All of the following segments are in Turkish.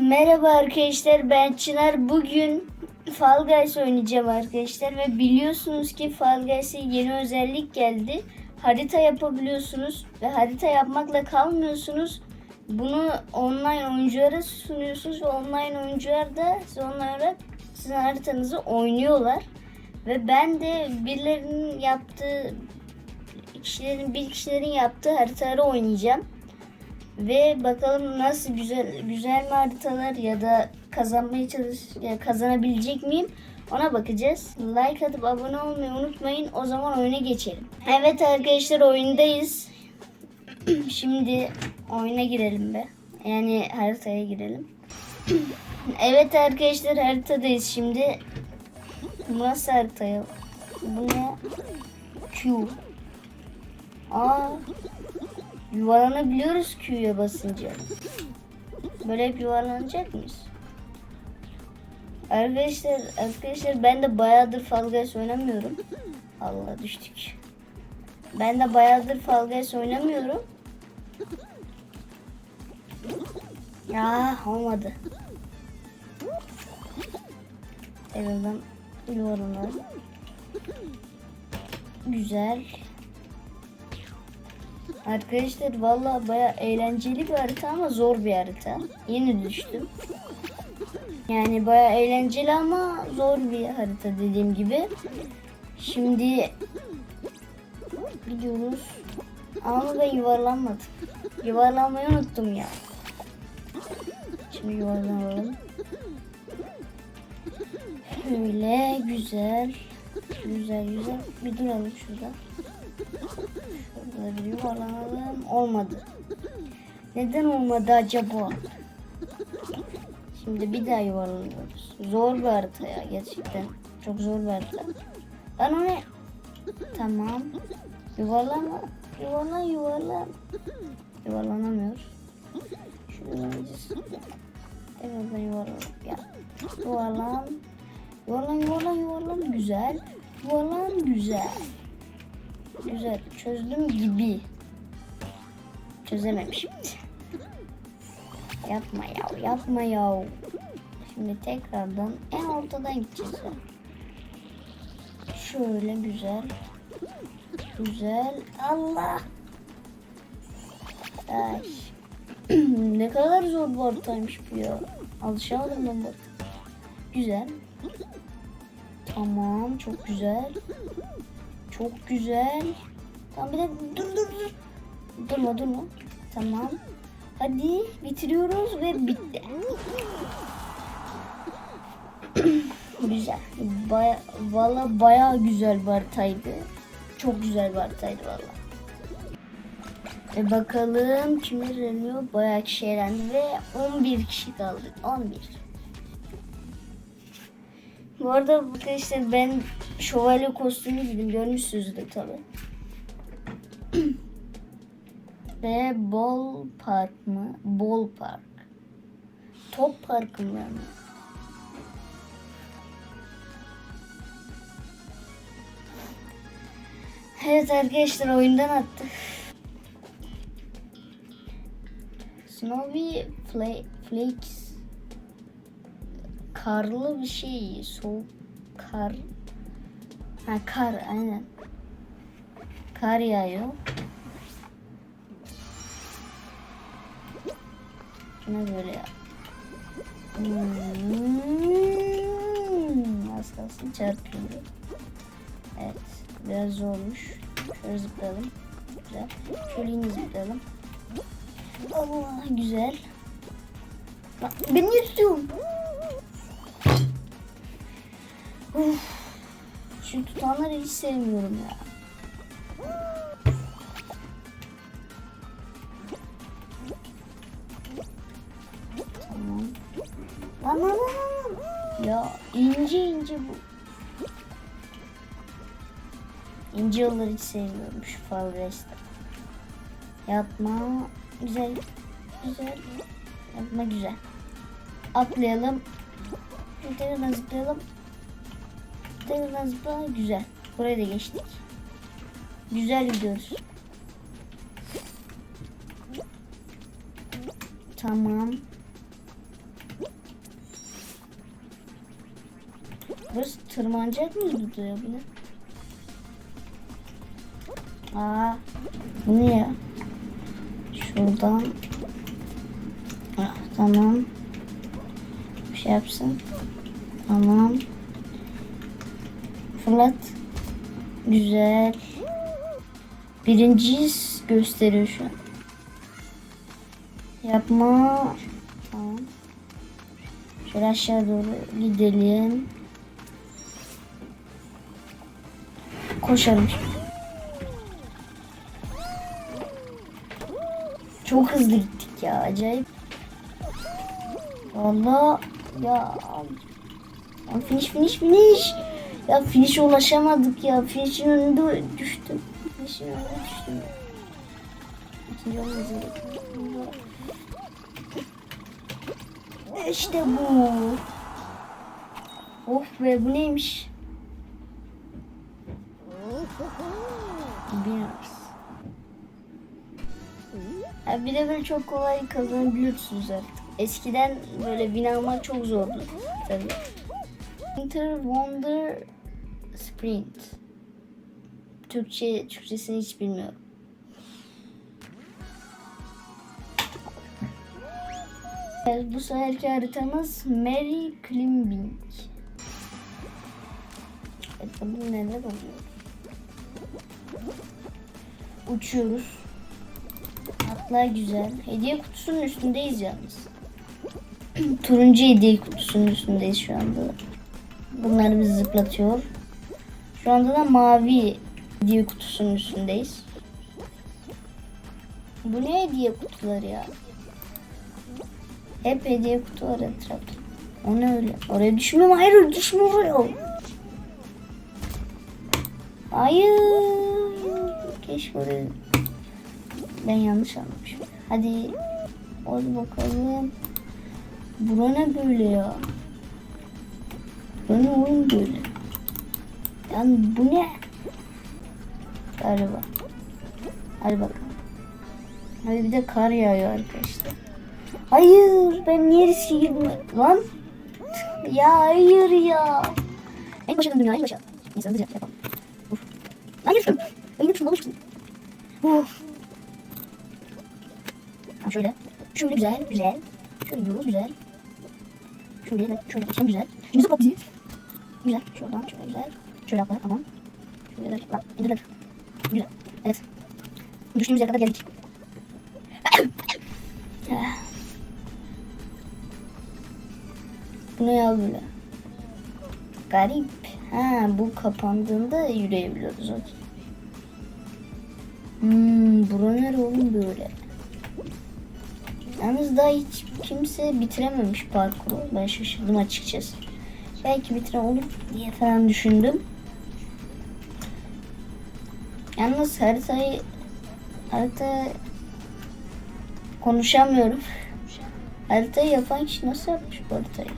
Merhaba arkadaşlar ben Çınar. Bugün Fall Guys oynayacağım arkadaşlar ve biliyorsunuz ki Fall Guys'e yeni özellik geldi. Harita yapabiliyorsunuz ve harita yapmakla kalmıyorsunuz. Bunu online oyunculara sunuyorsunuz ve online oyuncular da size onlara sizin haritanızı oynuyorlar. Ve ben de birilerinin yaptığı kişilerin bir kişilerin yaptığı haritaları oynayacağım. Ve bakalım nasıl güzel güzel mi haritalar ya da kazanmaya çalış ya kazanabilecek miyim? Ona bakacağız. Like atıp abone olmayı unutmayın. O zaman oyuna geçelim. Evet arkadaşlar oyundayız. Şimdi oyuna girelim be. Yani haritaya girelim. evet arkadaşlar haritadayız şimdi. Bu nasıl harita ya? Bu ne? Q. Aa, yuvarlanabiliyoruz Q'ya basınca. Böyle hep yuvarlanacak mıyız? Arkadaşlar, arkadaşlar ben de bayağıdır Fall Guys oynamıyorum. Allah düştük. Ben de bayağıdır Fall Guys oynamıyorum. Ya olmadı. Evden yuvarlanalım. Güzel. Arkadaşlar valla baya eğlenceli bir harita ama zor bir harita. Yeni düştüm. Yani baya eğlenceli ama zor bir harita dediğim gibi. Şimdi gidiyoruz. Ama ben yuvarlanmadım. Yuvarlanmayı unuttum ya. Şimdi yuvarlanalım. Şöyle güzel. Güzel güzel. Bir duralım şurada. Bir yuvarlanalım. Olmadı. Neden olmadı acaba? Şimdi bir daha yuvarlanıyoruz. Zor bir harita ya gerçekten. Çok zor bir harita. Ben onu... Tamam. Yuvarlama. Yuvarlan yuvarlan. Yuvarlanamıyoruz. Şuradan gideceğiz. Evet ben yuvarlan. Ya. Yuvarlan. Yuvarlan yuvarlan yuvarlan. Güzel. Yuvarlan güzel. Güzel. Çözdüm gibi. Çözememişim. yapma ya. Yapma ya. Şimdi tekrardan en ortadan gideceğiz. Şöyle güzel. Güzel. Allah. Ay. ne kadar zor bu haritaymış bu ya. Alışamadım ben bu. Güzel. Tamam çok güzel. Çok güzel. Tamam bir de dur dur dur. Durma durma. Tamam. Hadi bitiriyoruz ve bitti. güzel. Baya, valla baya güzel bir haritaydı. Çok güzel bir haritaydı valla. E bakalım kimler eleniyor? Bayağı kişi elendi ve 11 kişi kaldı. 11. Bu arada arkadaşlar ben şövalye kostümü giydim. Görmüşsünüzdür tabi. Ve ball park mı? Ball park. Top parkı mı? Evet arkadaşlar oyundan attı. Snowy Fla- Flakes karlı bir şey soğuk kar. Ha kar aynen. Kar yağıyor. Şuna böyle ya. Hmm, az kalsın çarpıyor evet biraz zormuş. Şöyle zıplayalım. Güzel. Şöyle yine zıplayalım. Allah güzel. Bak, niye tutuyorsun? Uf, şu tutanları hiç sevmiyorum ya. Tamam. Lan lan lan lan. Ya ince ince bu. İnce yolları hiç sevmiyorum şu Guys'ta. Yapma. Güzel. Güzel. Yapma güzel. Atlayalım. Tekrar zıplayalım. Zıpla zıpla güzel. Buraya da geçtik. Güzel gidiyoruz. Tamam. Burası tırmanacak mı duruyor bu ne? Aa, bu ne ya? Şuradan. Ah, tamam. Bir şey yapsın. Tamam. Fırlat. Güzel. Birinciyiz gösteriyor şu an. Yapma. Tamam. Şöyle aşağı doğru gidelim. Koşalım. Çok hızlı gittik ya acayip. Valla ya finish finish finish. Ya finish'e ulaşamadık ya. Finish'in önünde düştüm. Finish'in önünde düştüm. İkinci olmamız gerekiyor. İşte bu. Of be bu neymiş? Bilmiyoruz. Ya bir de böyle çok kolay kazanabiliyorsunuz artık. Eskiden böyle win almak çok zordu tabii. Winter Wonder Sprint. Türkçe, Türkçesini hiç bilmiyorum. Evet, bu seferki haritamız Mary Climbing. Evet, bunu neler oluyor? Uçuyoruz. Atlar güzel. Hediye kutusunun üstündeyiz yalnız. Turuncu hediye kutusunun üstündeyiz şu anda. Bunlar bizi zıplatıyor. Şu anda da mavi hediye kutusunun üstündeyiz. Bu ne hediye kutuları ya? Hep hediye kutu var etrafta. O ne öyle? Oraya düşmüyorum. Hayır düşme oraya. Hayır. Keşke oraya... Ben yanlış anlamışım. Hadi. Hadi bakalım. Bura ne böyle ya? Bu ne oğlum böyle? Yani bu ne? Galiba. Hadi bakalım. Hadi bir de kar yağıyor arkadaşlar. Hayır ben niye riske girdim lan? Ya hayır ya. En başa döndüm ya en başa. Neyse hızlıca yapalım. Uf. Lan yürü. Ben yine şunu almıştım. Uf. Ha şöyle. Şöyle güzel güzel. Şöyle gidiyoruz güzel. Şöyle de şöyle güzel. Şimdi zıplat bizi. Güzel. Şuradan şöyle güzel. Şöyle atla tamam. Şöyle de bak. Güzel. Evet. Düştüğümüz yere kadar geldik. Bu ne ya böyle? Garip. Ha bu kapandığında yürüyebiliyoruz. Okey. Hmm, bura nere oğlum böyle? Yalnız daha hiç kimse bitirememiş parkuru. Ben şaşırdım açıkçası. Belki bitiren olur diye falan düşündüm. Yalnız haritayı harita konuşamıyorum. Haritayı yapan kişi nasıl yapmış bu haritayı?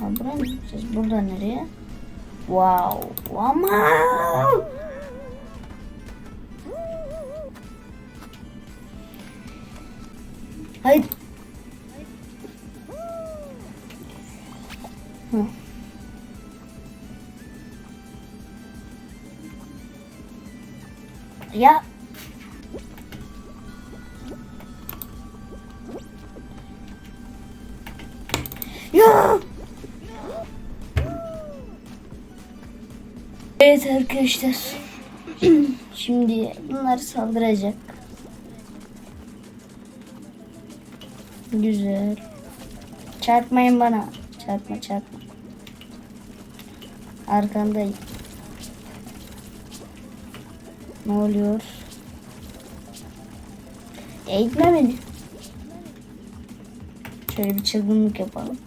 Ha, buraya mı gideceğiz? Burada nereye? Wow. Ama. Hayır. Ya. Ya. Evet arkadaşlar. Şimdi bunlar saldıracak. Güzel. Çarpmayın bana. Çarpma çarpma. Arkandayım. Ne oluyor? Eğitme beni. Şöyle bir çılgınlık yapalım.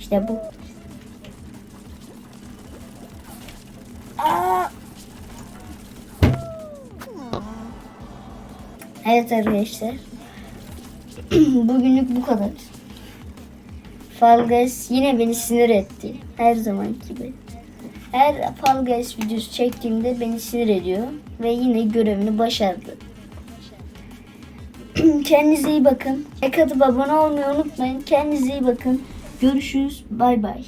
İşte bu. Aa! Evet arkadaşlar. Bugünlük bu kadar. Fall Guys yine beni sinir etti. Her zaman gibi. Her Fall Guys videosu çektiğimde beni sinir ediyor. Ve yine görevini başardı. Kendinize iyi bakın. Like atıp abone olmayı unutmayın. Kendinize iyi bakın. Görüşürüz. Bay bay.